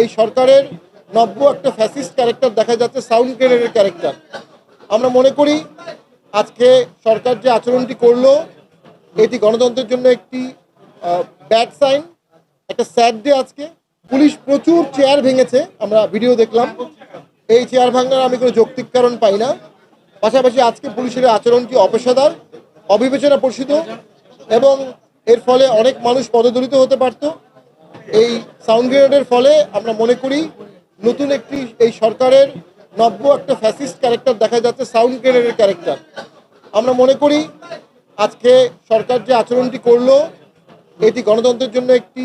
এই সরকারের নব্য একটা ফ্যাসিস্ট ক্যারেক্টার দেখা যাচ্ছে সাউন্ড গ্রেনেডের ক্যারেক্টার আমরা মনে করি, আজকে সরকার যে আচরণটি করল, এটি গণতন্ত্রের জন্য একটি ব্যাড সাইন একটা স্যাড ডে আজকে। পুলিশ প্রচুর চেয়ার ভেঙেছে, আমরা ভিডিও দেখলাম। এই চেয়ার ভাঙার আমি কোনো যৌক্তিক কারণ পাই না। পাশাপাশি আজকে পুলিশের আচরণটি অপেশাদার অবিবেচনা প্রসিত এবং এর ফলে অনেক মানুষ পদদলিত হতে পারত। এই সাউন্ড গ্রেনেডের ফলে আমরা মনে করি নতুন একটি এই সরকারের নব্য একটা ফ্যাসিস্ট ক্যারেক্টার দেখা যাচ্ছে সাউন্ড গ্রেনেডের ক্যারেক্টার আমরা মনে করি আজকে সরকার যে আচরণটি করল, এটি গণতন্ত্রের জন্য একটি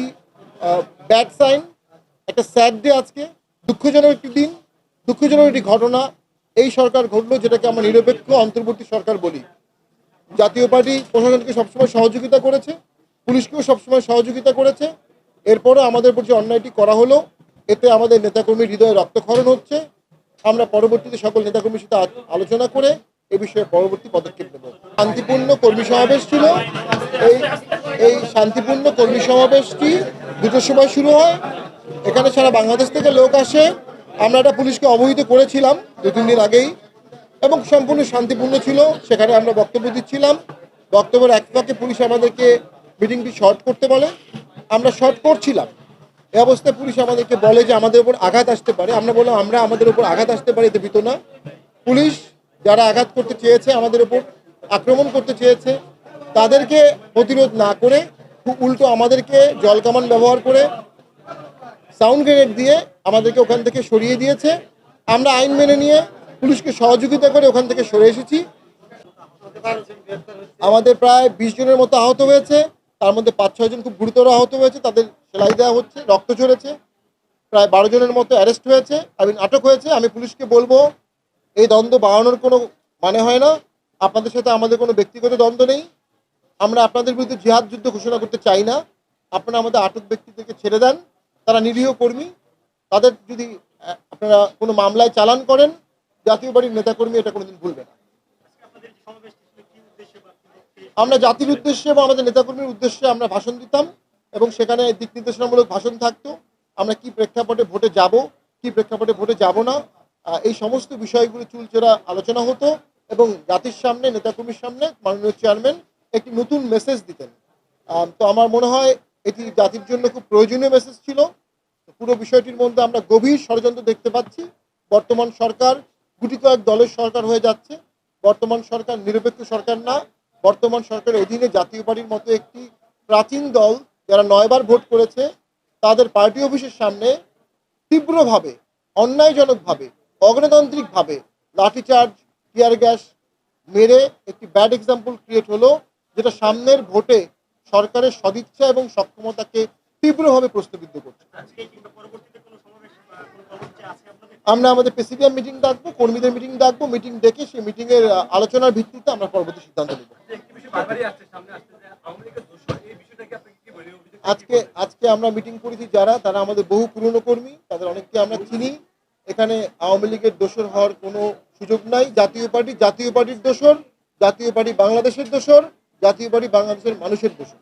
ব্যাড সাইন একটা স্যাড ডে আজকে, দুঃখজনক একটি দিন, দুঃখজনক একটি ঘটনা। এই সরকার ঘটলো যেটাকে আমরা নিরপেক্ষ অন্তর্বর্তী সরকার বলি। জাতীয় পার্টি প্রশাসনকে সবসময় সহযোগিতা করেছে, পুলিশকেও সবসময় সহযোগিতা করেছে এরপরও আমাদের উপর যে অন্যায়টি করা হলো। এতে আমাদের নেতাকর্মীর হৃদয়ে রক্তক্ষরণ হচ্ছে। আমরা পরবর্তীতে সকল নেতাকর্মীর সাথে আলোচনা করে এ বিষয়ে পরবর্তী পদক্ষেপ নেব। শান্তিপূর্ণ কর্মী সমাবেশ ছিল। এই এই শান্তিপূর্ণ কর্মী সমাবেশটি দুটোর সময় শুরু হয়। এখানে সারা বাংলাদেশ থেকে লোক আসে। আমরা এটা পুলিশকে অবহিত করেছিলাম দু, তিন দিন আগেই। এবং সম্পূর্ণ শান্তিপূর্ণ ছিল। সেখানে আমরা বক্তব্য দিচ্ছিলাম। বক্তব্যের এক ফাঁকে পুলিশ আমাদেরকে মিটিংটি শর্ট করতে বলে। আমরা শর্ট করছিলাম। এ অবস্থায় পুলিশ আমাদেরকে বলে যে আমাদের উপর আঘাত আসতে পারে। আমরা বললাম, আমরা আমাদের উপর আঘাত আসতে পারি, এতে না। পুলিশ যারা আঘাত করতে চেয়েছে, আমাদের উপর আক্রমণ করতে চেয়েছে, তাদেরকে প্রতিরোধ না করে উল্টো আমাদেরকে জল কামান ব্যবহার করে সাউন্ড গ্রেনেড দিয়ে আমাদেরকে ওখান থেকে সরিয়ে দিয়েছে। আমরা আইন মেনে নিয়ে পুলিশকে সহযোগিতা করে ওখান থেকে সরে এসেছি। আমাদের প্রায় বিশ জনের মতো আহত হয়েছে। তার মধ্যে পাঁচ, ছয় জন খুব গুরুতর আহত হয়েছে, তাদের সেলাই দেওয়া হচ্ছে, রক্ত ঝরেছে। প্রায় বারো জনের মতো অ্যারেস্ট হয়েছে, আই মিন আটক হয়েছে। আমি পুলিশকে বলব, এই দ্বন্দ্ব বাড়ানোর কোনো মানে হয় না। আপনাদের সাথে আমাদের কোনো ব্যক্তিগত দ্বন্দ্ব নেই। আমরা আপনাদের বিরুদ্ধে জিহাদ যুদ্ধ ঘোষণা করতে চাই না। আপনারা আমাদের আটক ব্যক্তিদেরকে ছেড়ে দেন, তারা নিরীহ কর্মী। তাদের যদি আপনারা কোনো মামলায় চালান করেন, জাতীয় বাড়ির নেতাকর্মী এটা কোনোদিন ভুলবে না। আমরা জাতির উদ্দেশ্যে এবং আমাদের নেতাকর্মীর উদ্দেশ্যে আমরা ভাষণ দিতাম এবং সেখানে দিক নির্দেশনামূলক ভাষণ থাকতো। আমরা কি প্রেক্ষাপটে ভোটে যাব, কি প্রেক্ষাপটে ভোটে যাব না এই সমস্ত বিষয়গুলো চুলচেরা আলোচনা হতো এবং জাতির সামনে, নেতাকর্মীর সামনে মাননীয় চেয়ারম্যান একটি নতুন মেসেজ দিতেন। তো আমার মনে হয় এটি জাতির জন্য খুব প্রয়োজনীয় মেসেজ ছিল। পুরো বিষয়টির মধ্যে আমরা গভীর ষড়যন্ত্র দেখতে পাচ্ছি। বর্তমান সরকার গুটি কয়েক দলের সরকার হয়ে যাচ্ছে। বর্তমান সরকার নিরপেক্ষ সরকার না। বর্তমান সরকারের অধীনে জাতীয় পার্টির মতো একটি প্রাচীন দল যারা নয়বার ভোট করেছে তাদের পার্টি অফিসের সামনে তীব্রভাবে অন্যায়জনকভাবে অগণতান্ত্রিকভাবে লাঠিচার্জ টিয়ার গ্যাস মেরে একটি ব্যাড এক্সাম্পল ক্রিয়েট হলো যেটা সামনের ভোটে সরকারের সদিচ্ছা এবং সক্ষমতাকে তীব্রভাবে প্রশ্নবিদ্ধ করছে। আমরা আমাদের প্রেসিডিয়াম মিটিং ডাকবো কর্মীদের মিটিং ডাকবো মিটিং ডেকে সেই মিটিংয়ের আলোচনার ভিত্তিতে আমরা পরবর্তী সিদ্ধান্ত নেব একটি বিষয় বারবারই আসছে সামনে আসছে যে আওয়ামী লীগের দোষর এই বিষয়টাকে আপনি কি বলে অভিযোগ আজকে আজকে আমরা মিটিং করেছি যারা, তারা আমাদের বহু পুরনো কর্মী, তাদের অনেককে আমরা চিনি। এখানে আওয়ামী লীগের দোষর হওয়ার কোনো সুযোগ নাই। জাতীয় পার্টি, জাতীয় পার্টির দোষর জাতীয় পার্টি বাংলাদেশের দোষর জাতীয় পার্টি বাংলাদেশের মানুষের দোষর